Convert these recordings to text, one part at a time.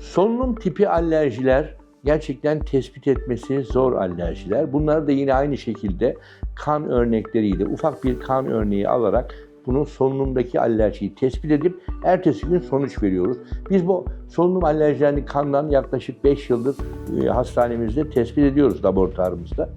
Solunum tipi alerjiler gerçekten tespit etmesi zor alerjiler. Bunları da yine aynı şekilde kan örnekleriyle ufak bir kan örneği alarak bunun solunumdaki alerjiyi tespit edip ertesi gün sonuç veriyoruz. Biz bu solunum alerjilerini kandan yaklaşık 5 yıldır e, hastanemizde tespit ediyoruz laboratuvarımızda.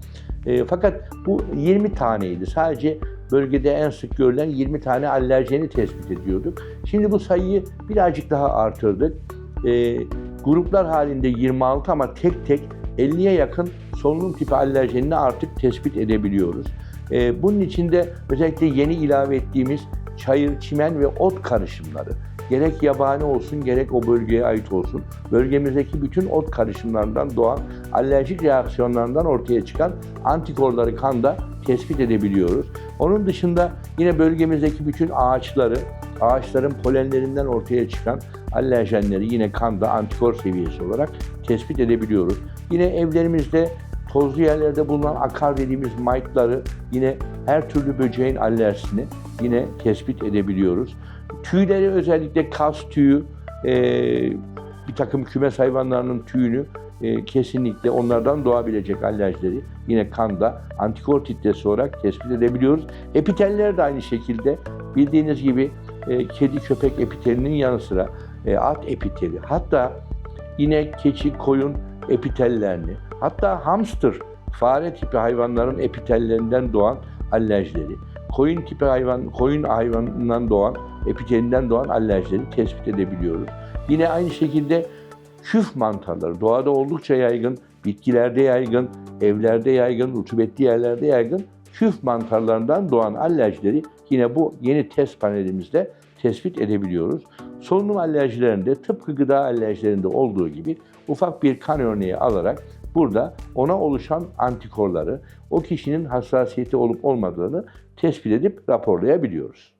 E, fakat bu 20 taneydi. Sadece bölgede en sık görülen 20 tane alerjeni tespit ediyorduk. Şimdi bu sayıyı birazcık daha artırdık. E, gruplar halinde 26 ama tek tek 50'ye yakın solunum tipi alerjenini artık tespit edebiliyoruz. E, bunun içinde özellikle yeni ilave ettiğimiz çayır, çimen ve ot karışımları gerek yabani olsun gerek o bölgeye ait olsun bölgemizdeki bütün ot karışımlarından doğan alerjik reaksiyonlarından ortaya çıkan antikorları kanda tespit edebiliyoruz. Onun dışında yine bölgemizdeki bütün ağaçları, ağaçların polenlerinden ortaya çıkan alerjenleri yine kanda antikor seviyesi olarak tespit edebiliyoruz. Yine evlerimizde tozlu yerlerde bulunan akar dediğimiz mite'ları yine her türlü böceğin alerjisini yine tespit edebiliyoruz. Tüyleri özellikle kas tüyü, e, bir takım kümes hayvanlarının tüyünü e, kesinlikle onlardan doğabilecek alerjileri yine kanda antikor titresi olarak tespit edebiliyoruz. Epiteller de aynı şekilde bildiğiniz gibi e, kedi köpek epitelinin yanı sıra e, at epiteli hatta inek, keçi, koyun epitellerini hatta hamster, fare tipi hayvanların epitellerinden doğan alerjileri, koyun tipi hayvan, koyun hayvanından doğan, epitelinden doğan alerjileri tespit edebiliyoruz. Yine aynı şekilde küf mantarları doğada oldukça yaygın, bitkilerde yaygın, evlerde yaygın, rutubetli yerlerde yaygın küf mantarlarından doğan alerjileri yine bu yeni test panelimizde tespit edebiliyoruz. Solunum alerjilerinde tıpkı gıda alerjilerinde olduğu gibi ufak bir kan örneği alarak burada ona oluşan antikorları, o kişinin hassasiyeti olup olmadığını tespit edip raporlayabiliyoruz.